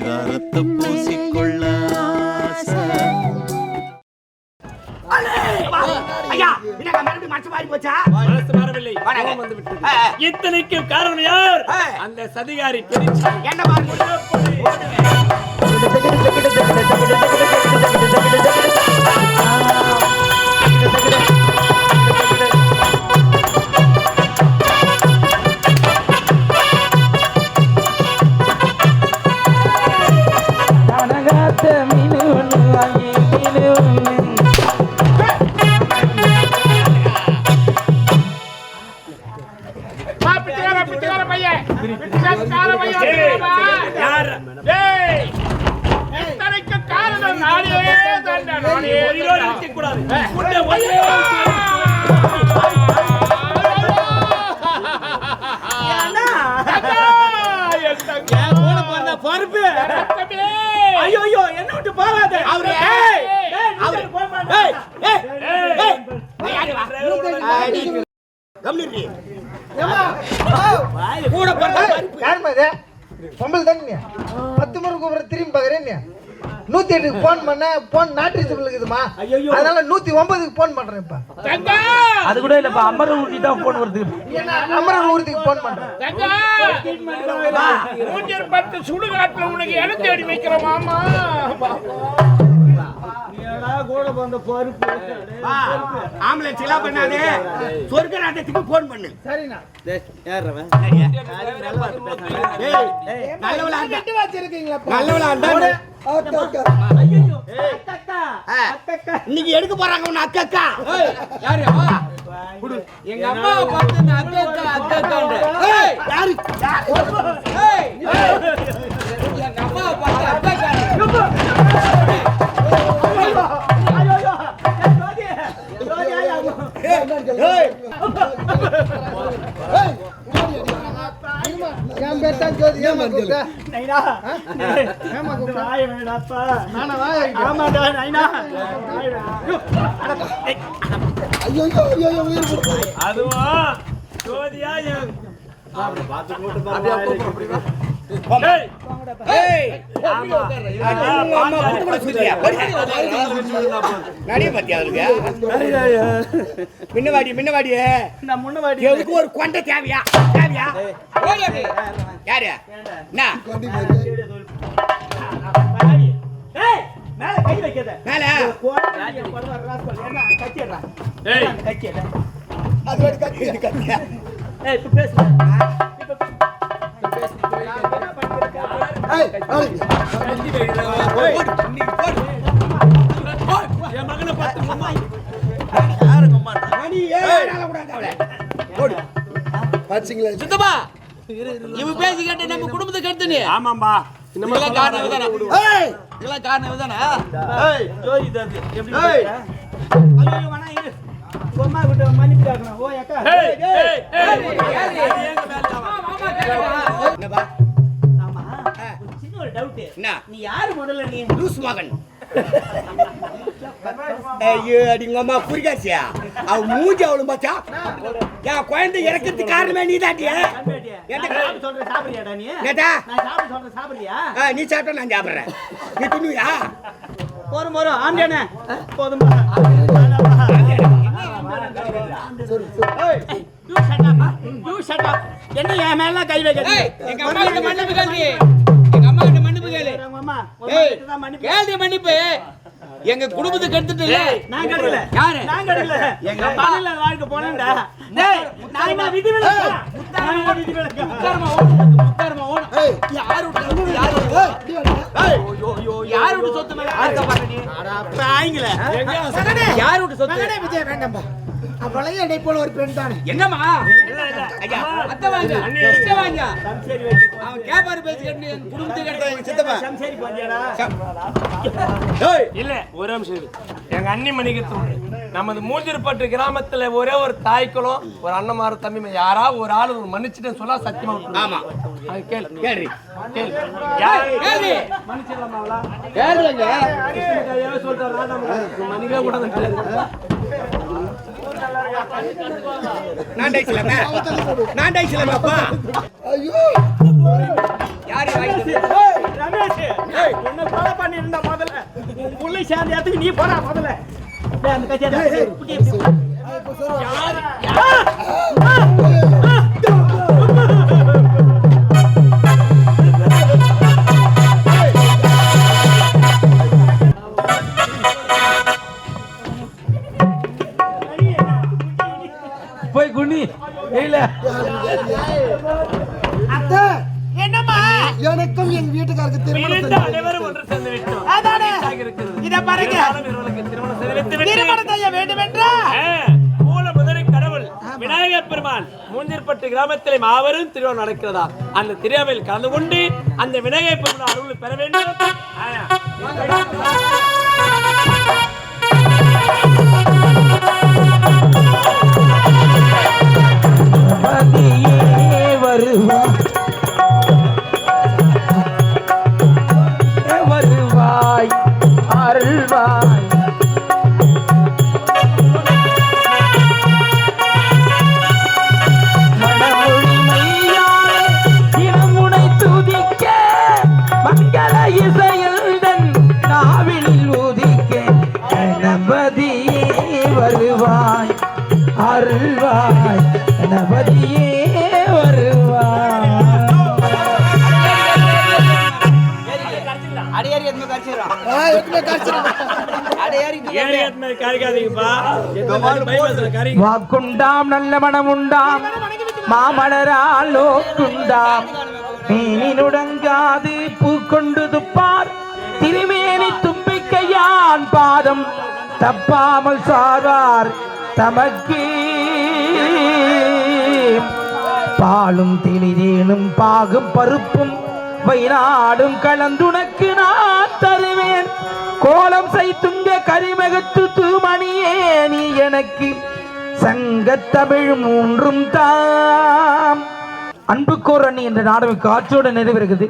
பரிதாரத்தை பூசிக்கொள்ள. இத்தனைக்கு காரணம் யார். அந்த சதிகாரி என்ன பிச்சைக்கார, பிச்சைக்கார பையன். பிச்சைக்கார பையன்? யார் டேய், இத்தனைக்கு காரணம் நானே தான்டா, நானே தான்டா. இருக்கக்கூடாது. உன்னை ஒரே பருப்பு. ஐயோ ஐயோ என்ன விட்டு போகாத அவரு ஏய், ஏய், அவரு ஏய், ஏய், ஏய், இரு. கூட. யாரும்மா இது? பொம்பளை தானே பத்து முறை கூப்பிட திரும்பி பார்க்குறேன் நூத்தி எட்டுக்கு ஃபோன் பண்ண போன் நாட்டு இருக்குதுமா அதனால நூத்தி ஒன்பதுக்கு ஃபோன் பண்றேன் இப்ப. தங்கா, அது கூட இல்லப்பா அமர ஊட்டி தான் போன் வருது. அமரன் ஊருக்கு ஃபோன் பண்றேன் தங்கா. மூஞ்சில் பட்டு சுடுகாட்டுல உனக்கு இடம் தேடி வைக்கிறோம் மாமா. ஆம்புலன்ஸ் எல்லாம் பண்ணாதே. சொர்க்க நாட்டத்துக்கு போன் பண்ணு. சரிண்ணா. இன்னைக்கு எடுக்க போறாங்க உன்னை அக்கா அக்கா யாரு. எங்க அம்மாவை பார்த்து அக்கா அக்கா அக்கா யாரு? ஏமா கூப்பிட்ட நானா வாய் ஐயோ ஐயோ ஐயோ ஐயோ, உயிர் போடு. அதுவும் ஜோதியா என் மின்னவாடி மின்னவாடி. நான் ஒரு கொண்டை தேவையா? தேவையா. யாரு? என்ன? கை வைக்காத மேல. ஏய். அது ஒரு கத்தி இது கத்தியா? ஏய் இப்ப பேசு. என் மகனை பார்த்து. போடு. சித்தப்பா இவன் பேசி கேட்டு நம்ம குடும்பத்தை கெடுத்து நீ. ஆமாம்பா. இதெல்லாம் காரணம் இவதானா ஏய், இதெல்லாம் காரணம் இவதானா ஜோதி தாது எப்படி? ஐயோ வேணா இரு மன்னிப்பு ஓ அக்கா ஏய் ஏய் ஏய் எங்க மேல என்னப்பா? ஆமா ஒரு சின்ன ஒரு டவுட் என்ன? நீ யாரு முதல்ல நீ லூஸ் மகன் ஐயோ அடிங்க அம்மா புரிகாசியா அவ மூஞ்சி அவளு மச்சா என் குழந்தை இறக்கிறதுக்கு காரணமே நீ சொல்றேன் சாப்பிடுறியாடா நீ? சாப்பிட்டா நான் சாப்பிடுறேன். நீ துண்ணுவியா போறோம் போறோம் ஆம்பியானே போதும். என்ன என் மேல கை வைக்க எங்க அம்மா கிட்ட மன்னிப்பு கேளு எங்க அம்மா கிட்ட மன்னிப்பு கேளு. ஏய் கேள்வி மன்னிப்பு. எங்க குடும்பத்துக்கு எடுத்துட்டு இல்ல நான் கட்டல யாரு? நான் கட்டல எங்க பணியில வாழ்க்கை போனேன்டா. டேய் நான் என்ன விதி விலக்கா என்ன விதி விலக்கா உட்காருமா ஓடு. உட்காருமா ஓடு யாரு விட்டு யாரு விட்டு ஏய் ஐயோ ஐயோ யாரு விட்டு சொத்து மேல ஆர்க்க பாரு நீ? பாய்ங்களே யாரு விட்டு சொத்து? மகனே விஜய் வேண்டாம்பா அவளையும் என்னை போல ஒரு பெண் தானே? என்னம்மா? ஐயா அத்தை வாங்க. அத்தை வாங்க. சரி வைக்க அவன் கேப்பாரு பேசி கட்டு என் குடும்பத்துக்கு எங்க சித்தப்பா. சரி பாத்தியாடா? இல்ல ஒரு நிமிஷம். எங்க அண்ணி மணிக்கு நமது மூஞ்சிருப்பட்டு கிராமத்துல ஒரே ஒரு தாய்க்குளம் ஒரு அண்ணமார தம்பி யாராவது ஒரு ஆளு ஒரு மன்னிச்சுட்டு சொல்ல சத்தியமா. ஆமா. கேள்வி கேளு. யார்? கேளு. கேளுங்க மன்னிக்கவே கூடாது நான் டைசலாமே நான் ஐயோ. யாரு ஏய் ரமேஷ். என்ன கொலை பண்ணிருந்தா முதல்ல. உன் புள்ளை சேர்ந்த இடத்துக்கு நீ போடா முதல்ல. அந்த கட்சியை குட்டி வீட்டுக்காருக்கு திருமணம் அனைவரும் ஒன்று சேர்ந்து விட்டோம். அதானே? மகிழ்ச்சியாக இருக்கிறது. இத பாருங்க. இருவரும் இவர்களுக்கு திருமணம் செய்து வைத்து விட்டு திருமணம் செய்ய வேண்டும் என்றா ஆ, மூல முதலை கடவுள் விநாயகர் பெருமான் மூஞ்சிற்பட்டு கிராமத்திலே மாபெரும் திருவிழா நடக்கிறதா? அந்த திருவிழாவில் கலந்து கொண்டு அந்த விநாயகர் பெருமான் அருள் பெற வேண்டும். மங்கள இசையுடன் நாவினில் உதிக்க கணபதியே வருவாய் அருள்வாய். கணபதியே வருவாய். அடியாரி எதுமே கடிச்சிடும் வாக்குண்டாம் நல்ல மனமுண்டாம். மாமலரால் நோக்குண்டாம் நீனுடங்காது பூ கொண்டு துப்பார் திருமேனி தும்பிக்கையான் பாதம் தப்பாமல் சார்வார் தமக்கு. பாலும் திணிதேனும் பாகும் பருப்பும் வைநாடும் கலந்துனக்கு நான் தருவேன். கோலம் செய்துங்க கரிமகத்து தூமணியே நீ எனக்கு. சங்கத்தமிழ் மூன்றும் தாம். அன்புக்கோர் கோரணி என்ற நாடகம் காட்சியோடு நிறைவேறுகிறது